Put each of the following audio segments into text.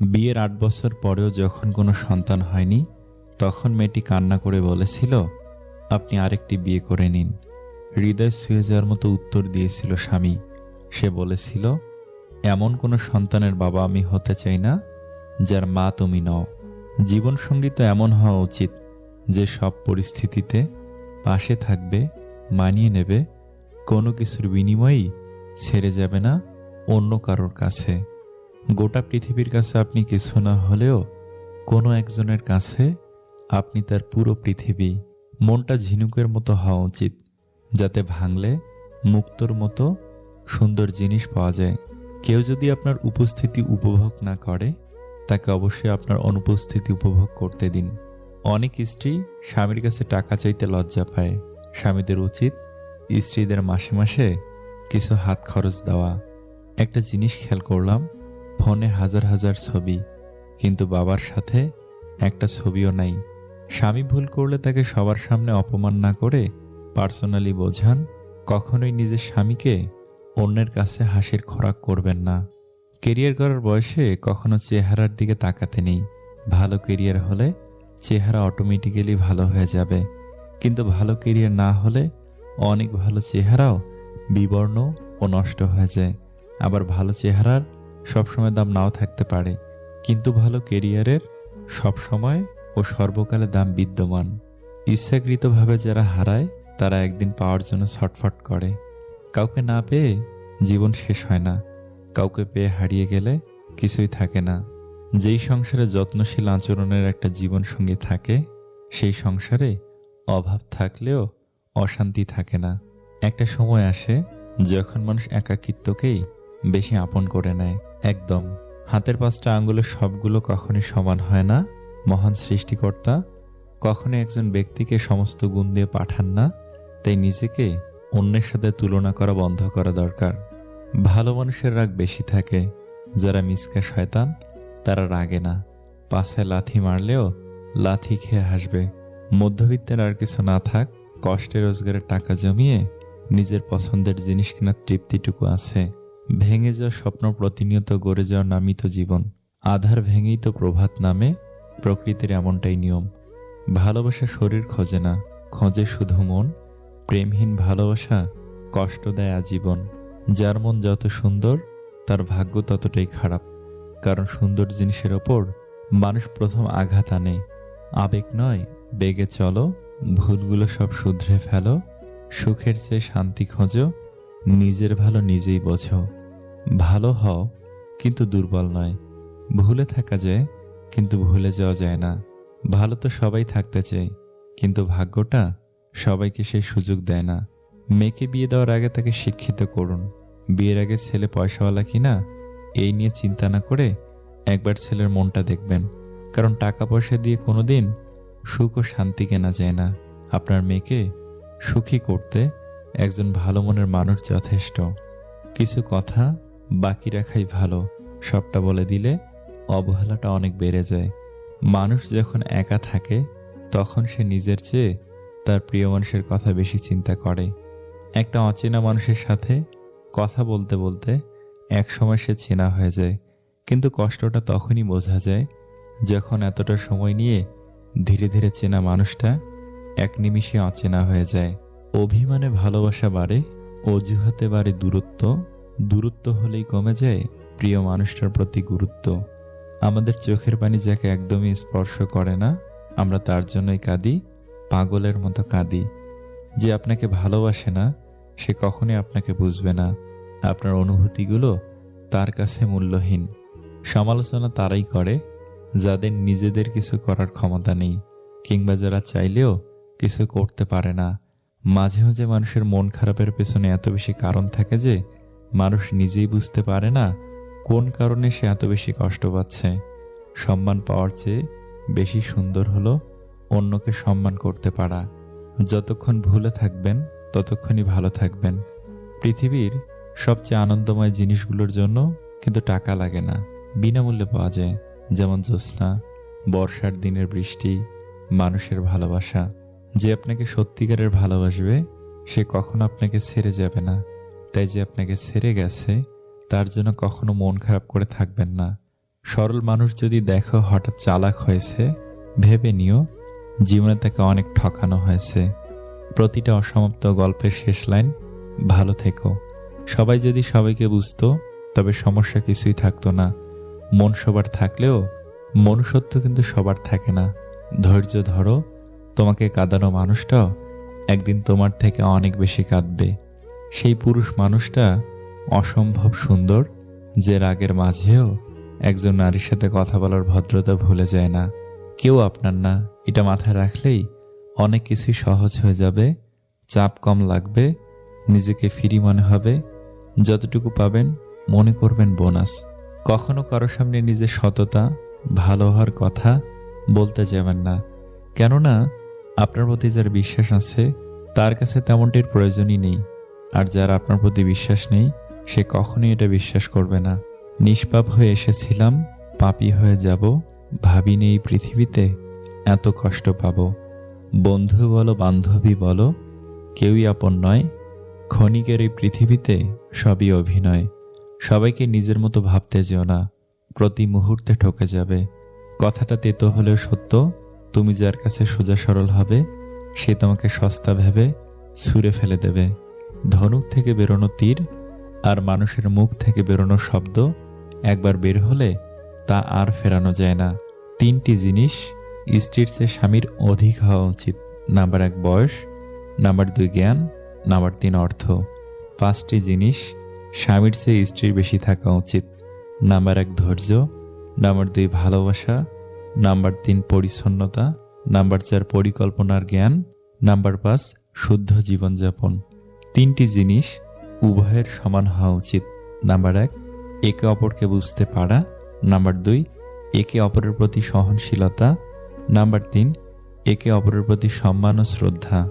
বিয়ের আট বছর পরেও যখন কোনো সন্তান হয়নি, তখন মেয়েটি কান্না করে বলেছিল, আপনি আরেকটি বিয়ে করে নিন। হৃদয় ছুঁয়ে যাওয়ার মতো উত্তর দিয়েছিল স্বামী। সে বলেছিল, এমন কোনো সন্তানের বাবা আমি হতে চাই না, যার মা তুমি নও। জীবনসঙ্গী তো এমন হওয়া উচিত, যে সব পরিস্থিতিতে পাশে থাকবে, মানিয়ে নেবে, কোনো কিছুর বিনিময়েই ছেড়ে যাবে না অন্য কারোর কাছে। গোটা পৃথিবীর কাছে আপনি কিছু না হলেও কোনো একজনের কাছে আপনি তার পুরো পৃথিবী, মনটা ঝিনুকের মতো হওয়া উচিত, যাতে ভাঙলে মুক্তর মতো সুন্দর জিনিস পাওয়া যায়। কেউ যদি আপনার উপস্থিতি উপভোগ না করে, তাকে অবশ্যই আপনার অনুপস্থিতি উপভোগ করতে দিন। অনেক স্ত্রী স্বামীর কাছে টাকা চাইতে লজ্জা পায়। স্বামীদের উচিত স্ত্রীদের মাসে মাসে কিছু হাত খরচ দেওয়া। একটা জিনিস খেয়াল করলাম ফোনে হাজার হাজার ছবি, কিন্তু বাবার সাথে একটা ছবিও নাই। স্বামী ভুল করলে তাকে সবার সামনে অপমান না করে পার্সোনালি বোঝান, কখনোই নিজের স্বামীকে অন্যের কাছে হাসির খোরাক করবেন না। কেরিয়ার করার বয়সে কখনো চেহারার দিকে তাকাতে নেই। ভালো কেরিয়ার হলে চেহারা অটোমেটিক্যালি ভালো হয়ে যাবে। কিন্তু ভালো কেরিয়ার না হলে অনেক ভালো চেহারাও বিবর্ণ ও নষ্ট হয়ে যায়। আবার ভালো চেহারার সবসময় দাম নাও থাকতে পারে, কিন্তু ভালো কেরিয়ারের সবসময় ও সর্বকালে দাম বিদ্যমান। ইচ্ছাকৃতভাবে যারা হারায়, তারা একদিন পাওয়ার জন্য ছটফট করে। কাউকে না পেয়ে জীবন শেষ হয় না। কাউকে পেয়ে হারিয়ে গেলে কিছুই থাকে না। যেই সংসারে যত্নশীল আচরণের একটা জীবন সঙ্গী থাকে, সেই সংসারে অভাব থাকলেও অশান্তি থাকে না। একটা সময় আসে যখন মানুষ একাকিত্বকেই বেশি আপন করে নেয়। একদম। হাতের পাঁচটা আঙ্গুলের সবগুলো কখনই সমান হয় না। মহান সৃষ্টিকর্তা কখনো একজন ব্যক্তিকে সমস্ত গুণ দিয়ে পাঠান না। তাই নিজেকে অন্যের সাথে তুলনা করা বন্ধ করা দরকার। ভালো মানুষের রাগ বেশি থাকে। যারা মিসকা শয়তান, তারা রাগে না। পাশে লাথি মারলেও লাথি খেয়ে হাসবে। মধ্যবিত্তের আর কিছু না থাক, কষ্টে রোজগারের টাকা জমিয়ে নিজের পছন্দের জিনিস কেনার তৃপ্তিটুকু আছে। ভেঙে যাওয়া স্বপ্ন প্রতিনিয়ত গড়ে যাওয়ার নামই তো জীবন। আধার ভেঙেই তো প্রভাত নামে প্রকৃতির এমনটাই নিয়ম। ভালোবাসা শরীর খোঁজে না, খোঁজে শুধু মন। প্রেমহীন ভালোবাসা কষ্ট দেয় আজীবন। যার মন যত সুন্দর, তার ভাগ্য ততটাই খারাপ। কারণ সুন্দর জিনিসের ওপর মানুষ প্রথম আঘাত আনে। আবেগ নয়, বেগে চলো, ভুলগুলো সব শুধরে ফেলো। সুখের চেয়ে শান্তি খোঁজো, নিজের ভালো নিজেই বোঝো। ভালো হও, কিন্তু দুর্বল নয়। ভুলে থাকা যায় কিন্তু ভুলে যাওয়া যায় না। ভালো তো সবাই থাকতে চায়, কিন্তু ভাগ্যটা সবাইকে সেই সুযোগ দেয় না। মেয়েকে বিয়ে দেওয়ার আগে তাকে শিক্ষিত করুন। বিয়ের আগে ছেলে পয়সাওয়ালা কিনা, এই নিয়ে চিন্তা না করে একবার ছেলের মনটা দেখবেন। কারণ টাকা পয়সা দিয়ে কোনো দিন সুখ ও শান্তি কেনা যায় না। আপনার মেয়েকে সুখী করতে একজন ভালো মনের মানুষ যথেষ্ট। কিছু কথা বাকি রাখাই ভালো, সবটা বলে দিলে অবহেলাটা অনেক বেড়ে যায়। মানুষ যখন একা থাকে, তখন সে নিজের চেয়ে তার প্রিয় মানুষের কথা বেশি চিন্তা করে। একটা অচেনা মানুষের সাথে কথা বলতে বলতে এক সময় সে চেনা হয়ে যায়। কিন্তু কষ্টটা তখনই বোঝা যায় যখন এতটা সময় নিয়ে ধীরে ধীরে চেনা মানুষটা এক নিমিষে অচেনা হয়ে যায়। অভিমানে ভালোবাসা বাড়ে, অজুহাতে বাড়ে দূরত্ব দূরত্ব হলেই কমে যায়, প্রিয় মানুষটার প্রতি গুরুত্ব। আমাদের চোখের পানি যাকে একদমই স্পর্শ করে না, আমরা তার জন্যই কাঁদি, পাগলের মতো কাঁদি। যে আপনাকে ভালোবাসে না, সে কখনোই আপনাকে বুঝবে না। আপনার অনুভূতিগুলো তার কাছে মূল্যহীন। সমালোচনা তারাই করে, যাদের নিজেদের কিছু করার ক্ষমতা নেই, কিংবা যারা চাইলেও কিছু করতে পারে না। মাঝে মাঝে মানুষের মন খারাপের পেছনে এত বেশি কারণ থাকে যে মানুষ নিজেই বুঝতে পারে না কোন কারণে সে এত বেশি কষ্ট পাচ্ছে। সম্মান পাওয়ার চেয়ে বেশি সুন্দর হলো অন্যকে সম্মান করতে পারা। যতক্ষণ ভুলে থাকবেন, ততক্ষণই ভালো থাকবেন। পৃথিবীর সবচেয়ে আনন্দময় জিনিসগুলোর জন্য কিন্তু টাকা লাগে না। বিনামূল্যে পাওয়া যায়, যেমন জ্যোৎস্না, বর্ষার দিনের বৃষ্টি, মানুষের ভালোবাসা। যে আপনাকে সত্যিকারের ভালোবাসবে, সে কখনো আপনাকে ছেড়ে যাবে না। তাই যে আপনাকে ছেড়ে গেছে, তার জন্য কখনো মন খারাপ করে থাকবেন না। সরল মানুষ যদি দেখো হঠাৎ চালাক হয়েছে, ভেবে নিও, জীবনে তাকে অনেক ঠকানো হয়েছে। প্রতিটা অসমাপ্ত গল্পের শেষ লাইন, ভালো থেকো। সবাই যদি সবাইকে বুঝতো, তবে সমস্যা কিছুই থাকতো না। মন সবার থাকলেও, মনুষ্যত্ব কিন্তু সবার থাকে না। ধৈর্য ধরো, তোমাকে কাঁদানো মানুষটাও একদিন তোমার থেকে অনেক বেশি কাঁদবে। সেই পুরুষ মানুষটা অসম্ভব সুন্দর যে রাগের মাঝেও একজন নারীর সাথে কথা বলার ভদ্রতা ভুলে যায় না। কেউ আপনার না, এটা মাথায় রাখলেই অনেক কিছুই সহজ হয়ে যাবে, চাপ কম লাগবে, নিজেকে ফ্রি মনে হবে, যতটুকু পাবেন মনে করবেন বোনাস। কখনো কারও সামনে নিজের সততা, ভালো হওয়ার কথা বলতে যাবেন না। কেননা আপনার প্রতি যার বিশ্বাস আছে, তার কাছে তেমনটির প্রয়োজনই নেই। আর যার আপনার প্রতি বিশ্বাস নেই, সে কখনোই এটা বিশ্বাস করবে না। নিষ্পাপ হয়ে এসেছিলাম, পাপী হয়ে যাব ভাবিনি এই পৃথিবীতে, এত কষ্ট পাব। বন্ধু বলো, বান্ধবী বলো, কেউই আপন নয়। ক্ষণিকের এই পৃথিবীতে সবই অভিনয়। সবাইকে নিজের মতো ভাবতে যেও না, প্রতি মুহূর্তে ঠকে যাবে। কথাটা তেতো হলেও সত্য, তুমি যার কাছে সোজা সরল হবে, সে তোমাকে সস্তা ভেবে ছুঁড়ে ফেলে দেবে। ধনুক থেকে বেরোনো তীর আর মানুষের মুখ থেকে বেরোনো শব্দ একবার বের হলে তা আর ফেরানো যায় না। তিনটি জিনিস স্ত্রীর চেয়ে স্বামীর অধিক হওয়া উচিত। নাম্বার এক, বয়স। নাম্বার দুই, জ্ঞান। নাম্বার তিন, অর্থ। পাঁচটি জিনিস স্বামীর চেয়ে স্ত্রীর বেশি থাকা উচিত। নাম্বার এক, ধৈর্য। নাম্বার দুই, ভালোবাসা। নাম্বার তিন, পরিচ্ছন্নতা। নাম্বার চার পরিকল্পনার জ্ঞান। নাম্বার পাঁচ, শুদ্ধ জীবনযাপন। তিনটি জিনিস উভয়ের সমান হওয়া উচিত। নাম্বার এক, একে অপরকে বুঝতে পারা। নাম্বার দুই, একে অপরের প্রতি সহনশীলতা। নাম্বার তিন, একে অপরের প্রতি সম্মান ও শ্রদ্ধা।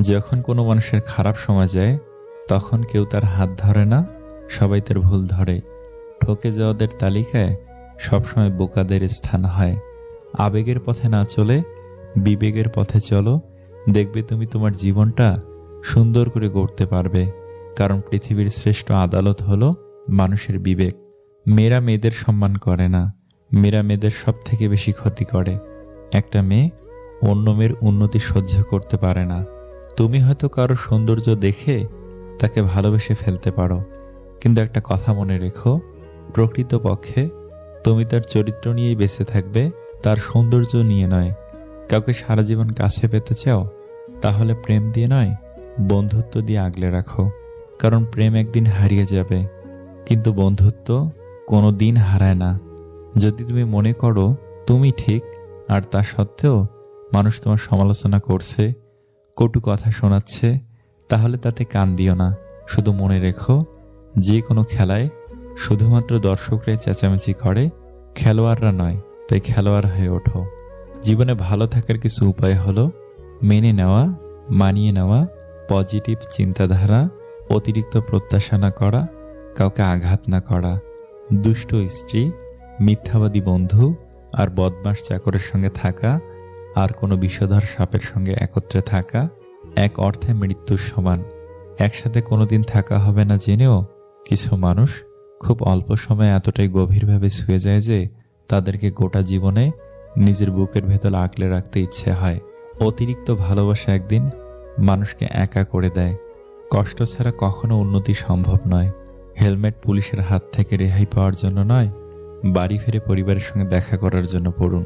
যখন কোনো মানুষের খারাপ সময় যায়, তখন কেউ তার হাত ধরে না, সবাই তার ভুল ধরে। ঠকে যাওয়াদের তালিকায় সবসময় বোকাদের স্থান হয়। আবেগের পথে না চলে, বিবেকের পথে চলো। দেখবে তুমি তোমার জীবনটা সুন্দর করে গড়তে পারবে, কারণ পৃথিবীর শ্রেষ্ঠ আদালত হলো মানুষের বিবেক। মেয়েরা মেয়েদের সম্মান করে না, মেয়েরা মেয়েদের সব থেকে বেশি ক্ষতি করে। একটা মেয়ে অন্য মেয়ের উন্নতি সহ্য করতে পারে না। তুমি হয়তো কারও সৌন্দর্য দেখে তাকে ভালোবেসে ফেলতে পারো, কিন্তু একটা কথা মনে রেখো, প্রকৃতপক্ষে তুমি তার চরিত্র নিয়েই বেঁচে থাকবে, তার সৌন্দর্য নিয়ে নয়। কাউকে সারা জীবন কাছে পেতে চাও, তাহলে প্রেম দিয়ে নয় বন্ধুত্ব দিয়ে আগলে রাখো, কারণ প্রেম একদিন হারিয়ে যাবে। কিন্তু বন্ধুত্ব কোনো দিন হারায় না। যদি তুমি মনে করো তুমি ঠিক, আর তা সত্ত্বেও মানুষ তোমার সমালোচনা করছে, কটু কথা শোনাচ্ছে, তাহলে তাতে কান দিও না। শুধু মনে রেখো, যে কোনো খেলায় শুধুমাত্র দর্শকরাই চেঁচামেচি করে, খেলোয়াড়রা নয়, তাই খেলোয়াড় হয়ে ওঠো। জীবনে ভালো থাকার কিছু উপায় হলো মেনে নেওয়া, মানিয়ে নেওয়া পজিটিভ চিন্তাধারা, অতিরিক্ত প্রত্যাশা না করা, কাউকে আঘাত না করা, দুষ্ট স্ত্রী, মিথ্যাবাদী বন্ধু আর বদমাস চাকরের সঙ্গে থাকা, আর কোনো বিষধর সাপের সঙ্গে একত্রে থাকা, এক অর্থে মৃত্যুর সমান। একসাথে কোনোদিন থাকা হবে না জেনেও কিছু মানুষ খুব অল্প সময়ে এতটাই গভীরভাবে শুয়ে যায় যে তাদেরকে গোটা জীবনে নিজের বুকের ভেতর আঁকলে রাখতে ইচ্ছে হয়। অতিরিক্ত ভালোবাসা একদিন মানুষকে একা করে দেয়। কষ্ট ছাড়া কখনো উন্নতি সম্ভব নয়। হেলমেট পুলিশের হাত থেকে রেহাই পাওয়ার জন্য নয়, বাড়ি ফিরে পরিবারের সঙ্গে দেখা করার জন্য পড়ুন।